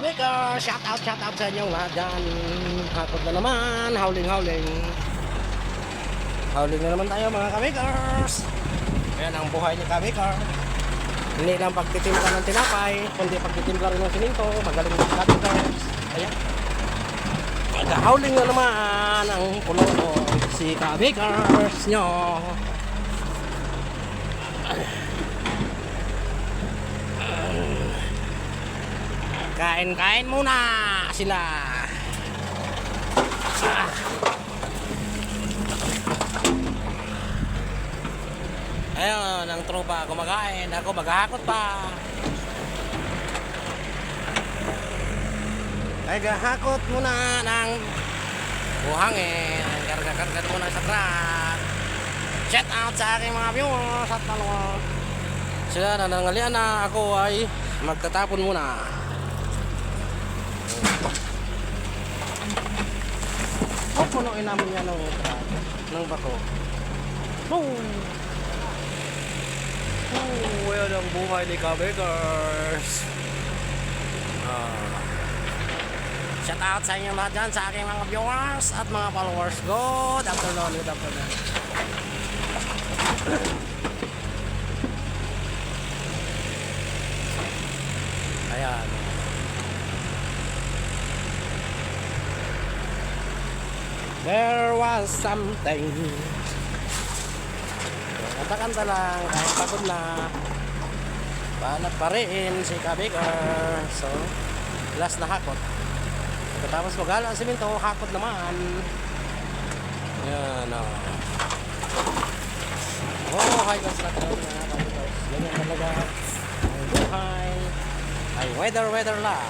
kabikers! Shout out, shout out sa inyong lahat dyan. Hapot na naman, howling, howling. Howling na naman tayo mga kabikers. Ayan ang buhay ni kabikers. Hindi lang pagtitimpla ng tinapay, kundi pagtitimpla rin ng sininto. Magaling ng kabikers. Ayan. Mag-howling na naman ang puno si kabikers nyo. Kain-kain muna sila. Ah. Ayun, ang tropa kumakain. Ako maghahakot pa. Ay, gahakot muna ng buhangin. Karga-karga muna sa truck. Shout out sa aking mga viewers at followers. Sila na nangalian na ako ay magtatapon muna. Oh, punuin namin yan ng, ng bato. Oh! Oh, yan ang buhay ni Kabekers. Ah. Shout out sa inyong lahat dyan, sa aking mga viewers at mga followers. Good afternoon, good afternoon. Ayan. There was something. Kanta-kanta lang kahit pagod na. Banat pa rin si Kabiker So Last na hakot. Pagkatapos maghala ang simento Hakot naman. Yan o Oh, high construction na Kabikers Ganyan talaga Ang buhay. Ay weather weather lang.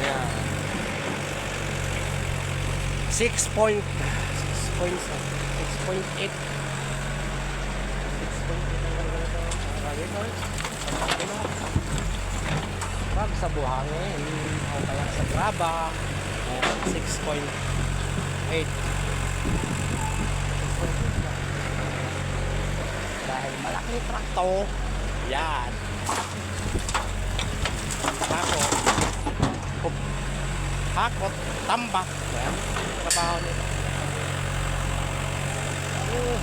Yan 6 point 6 point 6.8 6.8 ang ganito Kabikers Pag sa buhangin o kaya sa graba ayan, 6.8 dahil malaking trakto yan Hup. Hakot tambak yan trabaho nila uh.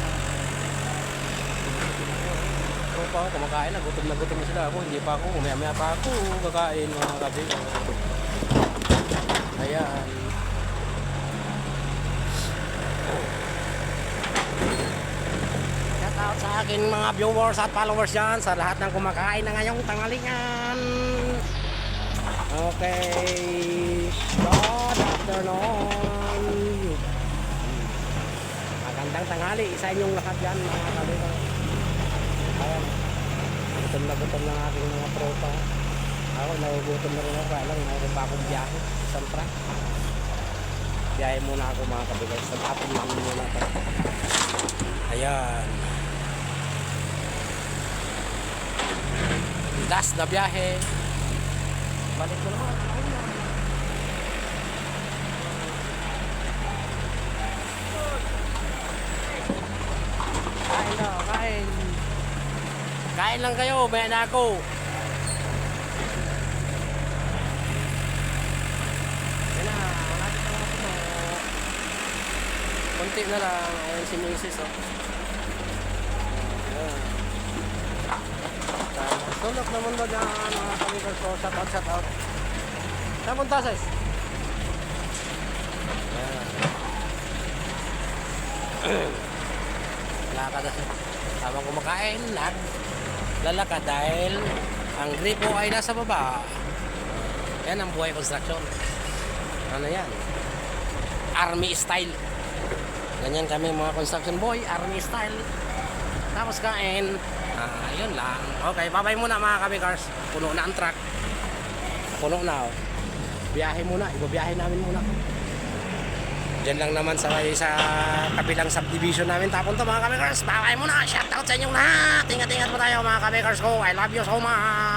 Ako pa ako kumakain na, gutom na gutom na sila ako. Hindi pa ako, umaya maya pa ako kakain mga kabi. Ayan. Shout out sa akin mga viewers at followers dyan sa lahat ng kumakain na ngayong tangalingan. Okay. Good afternoon. Magandang tanghali sa inyong lahat dyan mga kabi. Ayan. Gutom na gutom ng aking mga tropa. Ako, nagugutom na rin ako. Alam, mayroon pa akong biyahe. Isang truck. Biyahe muna ako mga kabigay. Sa tapon lang muna ito. Ayan. Last na biyahe. Balik ko naman. Kain daw, kain. Kain lang kayo, may na ako. Yan na, malapit na mga puno. Konti na lang, ayun si Mrs. Oh. Ayan. Tapos, Tulog na mundo dyan, mga kamigos ko. Shout out, shout out. Saan punta, sis? Lakad na. Habang kumakain, nag lalakad dahil ang gripo ay nasa baba. Yan ang buhay construction. Ano yan? Army style. Ganyan kami mga construction boy, army style. Tapos kain. Ah, yun lang. Okay, babay muna mga kabikars. Puno na ang truck. Puno na oh. Biyahe muna, ibabiyahe namin muna. Diyan lang naman sa sa kabilang subdivision namin tapon to mga kamekars. Bye muna. Shout out sa inyong lahat. Ingat-ingat po tayo mga kamekars ko. I love you so much.